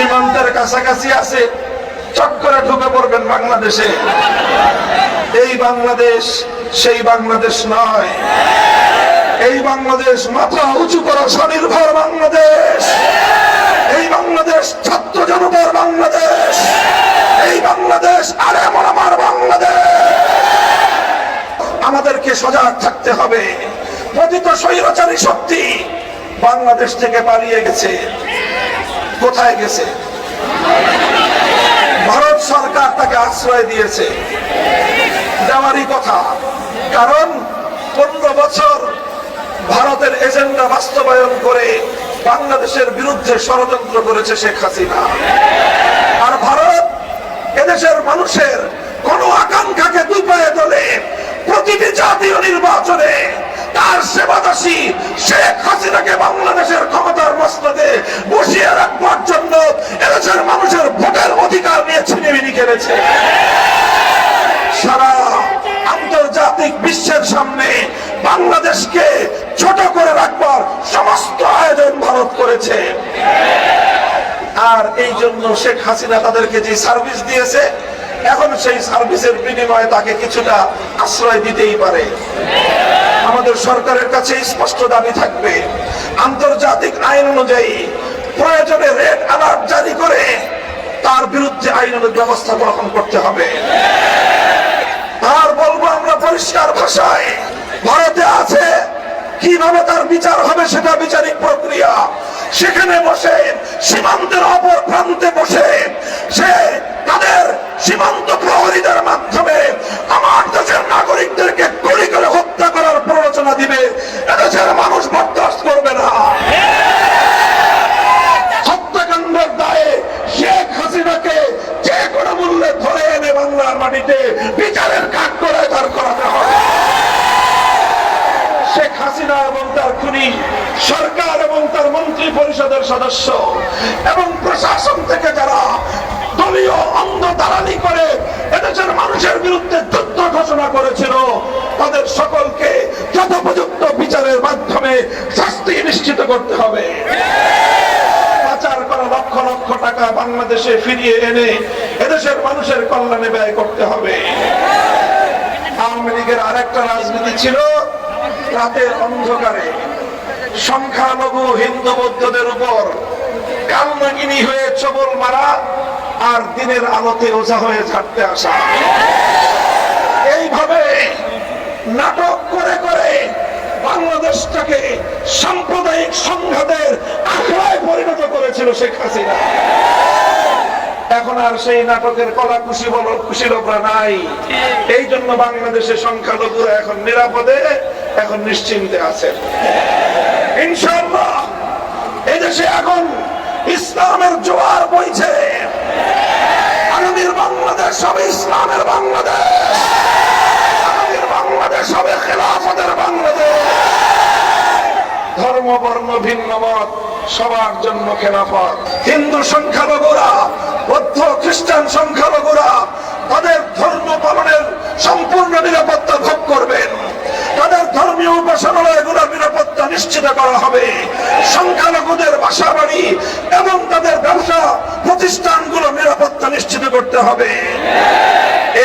সীমান্তের কাছাকাছি আছে, চট করে ঢুকে পড়বেন বাংলাদেশে। এই বাংলাদেশ সেই বাংলাদেশ নয়। এই বাংলাদেশ মাথা উঁচু করা, স্বনির্ভর বাংলাদেশ। এই বাংলাদেশ ছাত্র জনতার বাংলাদেশ। এই বাংলাদেশ আর আমার বাংলাদেশ। আমাদেরকে সজাগ থাকতে হবে। পতিত স্বৈরাচারী শক্তি বাংলাদেশ থেকে পালিয়ে গেছে। কোথায় গেছে? ভারত সরকার তাকে আশ্রয় দিয়েছে। দেওয়ারই কথা। কারণ পনেরো বছর ভারতের এজেন্ডা বাস্তবায়ন করে বাংলাদেশের বিরুদ্ধে ষড়যন্ত্র করেছে শেখ হাসিনা। আর ভারত এদেশের মানুষের কোন আকাঙ্ক্ষাকে দুপায়ে তোলে। প্রতিটি জাতীয় নির্বাচনে তার সেবাদাসী শেখ হাসিনাকে বাংলাদেশের ক্ষমতার মস্তকে খেলেছে সারা আন্তর্জাতিক বিশ্বের সামনে বাংলাদেশকে ছোট করে রাখবার সমস্ত আয়োজন ভারত করেছে। আর এই জন্য শেখ হাসিনা তাদেরকে যে সার্ভিস দিয়েছে, এখন সেই সার্ভিসের বিনিময়ে তাকে কিছুটা আশ্রয় দিতেই পারে। আমাদের সরকারের কাছে স্পষ্ট দাবি থাকবে, আন্তর্জাতিক আইন অনুযায়ী প্রয়োজনে রেড অ্যালার্ট জারি করে তার বিরুদ্ধে আইনের ব্যবস্থা গ্রহণ করতে হবে। আর বলব আমরা পরিষ্কার ভাষায়, ভারতে আছে, কীভাবে তার বিচার হবে সেটা বিচারিক প্রক্রিয়া। সেখানে বসে, সীমান্তের অপর প্রান্তে বসে সে তাদের সীমান্ত প্রহরীদের মাধ্যমে আমার দেশের নাগরিকদেরকে গুলি করে হত্যা করার প্ররোচনা দিবে এদেশের মানুষ বরদাস্ত করবে না হত্যাকাণ্ডের দায়ে শেখ হাসিনাকে যে কোনো মূল্যে ধরে এনে বাংলার মাটিতে বিচারের কাঠ করে তার করাতে হবে শেখ হাসিনা এবং সরকার এবং তার মন্ত্রী পরিষদের সদস্য এবং প্রশাসন থেকে যারা দলীয় অন্ধ দালালি করে এদেশের মানুষের বিরুদ্ধে যুদ্ধ ঘোষণা করেছিল, তাদের সকলকে যথোপযুক্ত বিচারের মাধ্যমে শাস্তি নিশ্চিত করতে হবে। পাচার করা লক্ষ লক্ষ টাকা বাংলাদেশে ফিরিয়ে এনে এদেশের মানুষের কল্যাণে ব্যয় করতে হবে। আওয়ামী লীগের আরেকটা রাজনীতি ছিল রাতের অন্ধকারে। সংখ্যালঘু হিন্দু বৌদ্ধদের উপর কালনাগিনী হয়ে চবল মারা আর দিনের আলোতে ওঝা হয়ে ছাড়তে আসা। এইভাবে নাটক করে করে বাংলাদেশটাকে সাম্প্রদায়িক সংঘাতের আখড়ায় পরিণত করেছিল শেখ হাসিনা। এখন আর সেই নাটকের কলা খুশি বলো খুশি লোকরা নাই। এই জন্য বাংলাদেশের সংখ্যালঘুরা এখন নিরাপদে, এখন নিশ্চিন্তে আছেন। ইনশাআল্লাহ, এদেশে এখন ইসলামের জোয়ার বইছে। আগামীর বাংলাদেশ হবে ইসলামের বাংলাদেশ। আগামীর বাংলাদেশ হবে খেলাফতের বাংলাদেশ। ধর্ম, বর্ণ ভিন্ন মত সবার জন্য খেলাফত। হিন্দু সংখ্যালঘুরা, বৌদ্ধ, খ্রিস্টান সংখ্যালঘুরা, তাদের ধর্ম পালনের সম্পূর্ণ নিরাপত্তা ভোগ করবেন। তাদের ধর্মীয় উপাসনালয়গুলোর নিশ্চিত করা হবে। সংখ্যালঘুদের বাসা বাড়ি এবং তাদের ব্যবসা প্রতিষ্ঠানগুলো নিরাপত্তা নিশ্চিত করতে হবে।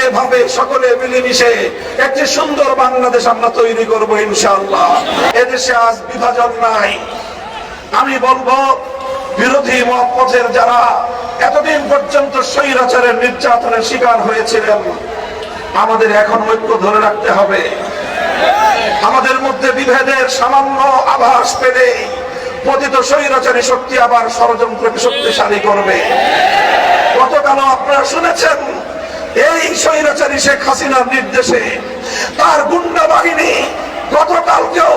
এভাবে সকলে মিলেমিশে একটি সুন্দর বাংলাদেশ আমরা তৈরি করব ইনশাআল্লাহ। এদেশে আজ বিভাজন নাই। আমি বলব, বিরোধী মতের যারা এতদিন পর্যন্ত স্বৈরাচারের নির্যাতনের শিকার হয়েছিলেন, আমাদের এখন ঐক্য ধরে রাখতে হবে। আমাদের মধ্যে বিভেদের সামান্য আভাস পেলে পতিত স্বৈরাচারী শক্তি আবার ষড়যন্ত্রকে শক্তিশালী করবে। গতকাল আপনারা শুনেছেন, এই স্বৈরাচারী শেখ হাসিনার নির্দেশে তার গুন্ডা বাহিনী গতকালকেও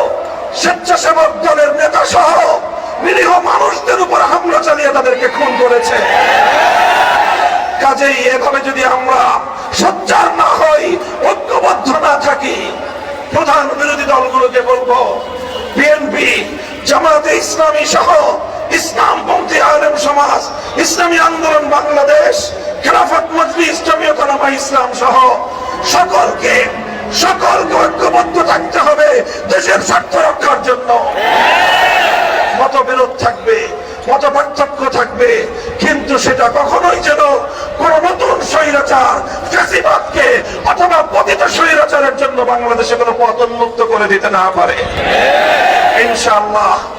স্বেচ্ছাসেবক দলের নেতা সহ নিরীহ মানুষদের উপর হামলা চালিয়ে তাদেরকে খুন করেছে। কাজেই এভাবে যদি আমরা সচ্চার না হই, ঐক্যবদ্ধ না থাকি প্রধান বিরোধী দলগুলোকে বলব বিএনপি জামাতে ইসলামী সহ ইসলামপন্থী আলেম সমাজ, ইসলামী আন্দোলন বাংলাদেশ, খেলাফত মজলিস, জমিয়তনামা ইসলাম সহ সকলকে সকলকে ঐক্যবদ্ধ থাকতে হবে দেশের স্বার্থ রক্ষার জন্য। মতবিরোধ থাকবে মত পার্থক্য থাকবে, কিন্তু সেটা কখনোই যেন কোন নতুন স্বৈরাচার, ফ্যাসিবাদকে অথবা বাংলাদেশে কোনো পথ মুক্ত করে দিতে না পারে। ইনশাআল্লাহ।